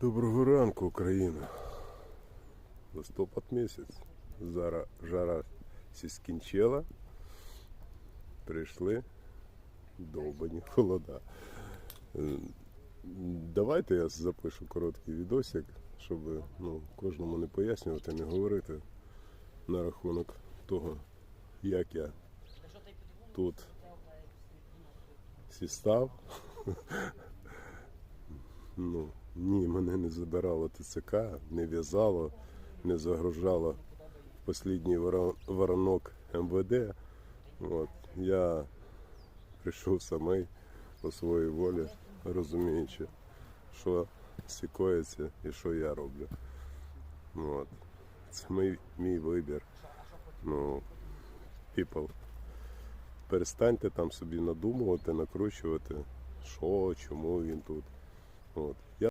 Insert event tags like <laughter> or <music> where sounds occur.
Доброго ранку, Україна. Листопад місяць. Зараз жара сі скінчила. Прийшли довбані холода. Е, Давайте я запишу короткий відосик, щоб ну, кожному не пояснювати, не говорити на рахунок того, як я тут сістав. <laughs> Ну, ні, мене не забирало ТЦК, не в'язало, не загружало в послідній воронок МВД. От. Я прийшов самий по своїй волі, розуміючи, що сікоється і що я роблю. От. Це мій, мій вибір. Ну, people. Перестаньте там собі надумувати, накручувати, що, чому він тут. От.